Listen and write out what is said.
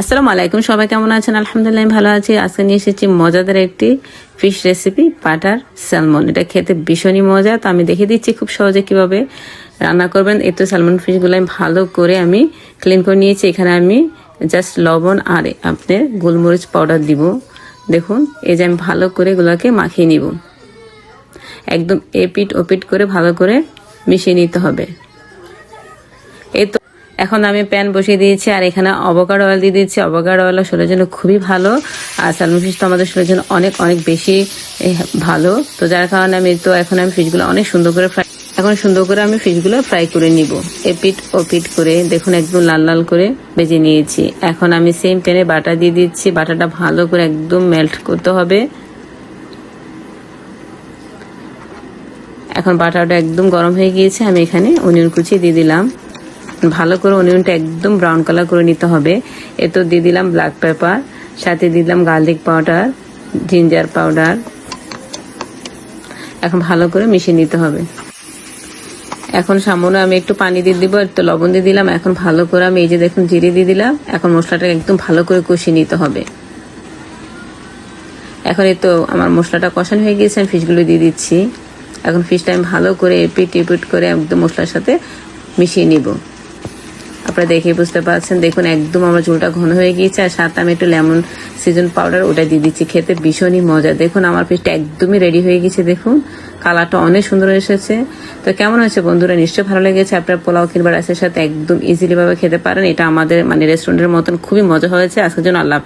আসসালামু আলাইকুম, সবাই কেমন আছেন? আলহামদুলিল্লাহ আমি ভালো আছি। আজকে নিয়ে এসেছি মজাদার একটি ফিশ রেসিপি পাটার স্যালমন এটা খেতে ভীষণই মজা। তো আমি দেখে দিচ্ছি খুব সহজে কীভাবে রান্না করবেন। এই তো স্যালমন ফিশগুলো আমি ভালো করে আমি ক্লিন করে নিয়েছি। এখানে আমি জাস্ট লবণ আর আপনার গোলমরিচ পাউডার দিব। দেখুন, এই যে আমি ভালো করে এগুলোকে মাখিয়ে নিব। একদম এপিট ওপিট করে ভালো করে মিশিয়ে নিতে হবে। এই তো এখন আমি প্যান বসিয়ে দিয়েছি, আর এখানে অবকার অয়েল দিয়ে দিয়েছি। অবকার অয়েল শরীরের জন্য খুবই ভালো। আর স্যালমন ফিশ তো আমাদের শরীরের জন্য অনেক অনেক বেশি ভালো। তো যার কারণে আমি তো এখন আমি ফিশগুলো অনেক সুন্দর করে ফ্রাই এখন সুন্দর করে আমি ফিশগুলো ফ্রাই করে নিব। এপিট ও পিট করে, দেখুন একদম লাল লাল করে ভেজে নিয়েছি। এখন আমি সেম প্যানে বাটা দিয়ে দিচ্ছি। বাটাটা ভালো করে একদম মেল্ট করতে হবে। এখন বাটারটা একদম গরম হয়ে গিয়েছে, আমি এখানে অনিয়ন কুচি দিয়ে দিলাম। ভালো করে অনিয়নটা একদম ব্রাউন কালার করে নিতে হবে। এ তো দিয়ে দিলাম ব্ল্যাক পেপার সাথে দিয়ে দিলাম গার্লিক পাউডার জিঞ্জার পাউডার এখন ভালো করে মিশিয়ে নিতে হবে। এখন সামান্য আমি একটু পানি দিয়ে দিব, একটু লবণ দিয়ে দিলাম। এখন ভালো করে আমি এই যে দেখুন জিরে দিয়ে দিলাম। এখন মশলাটা একদম ভালো করে কষিয়ে নিতে হবে। এখন এই তো আমার মশলাটা কষানো হয়ে গিয়েছে, আমি ফিশগুলো দিয়ে দিচ্ছি। এখন ফিশটা আমি ভালো করে এপিট এপিট করে একদম মশলার সাথে মিশিয়ে নিব। আপনারা দেখে বুঝতে পারছেন। দেখুন, একদম আমার চুলটা ঘন হয়ে গিয়েছে, আর সাথে আমি একটু লেমন সিজন পাউডার ওটা দিয়ে দিচ্ছি। খেতে ভীষণই মজা দেখুন, আমার পিসটা একদমই রেডি হয়ে গেছে দেখুন। কালারটা অনেক সুন্দর এসেছে। তো কেমন হয়েছে বন্ধুরা? নিশ্চয়ই ভালো লেগেছে। আপনার পোলাও কিংবা রাইসের সাথে একদম ইজিলিভাবে খেতে পারেন। এটা আমাদের মানে রেস্টুরেন্টের মতন খুবই মজা হয়েছে। আজকের জন্য আল্লাহ।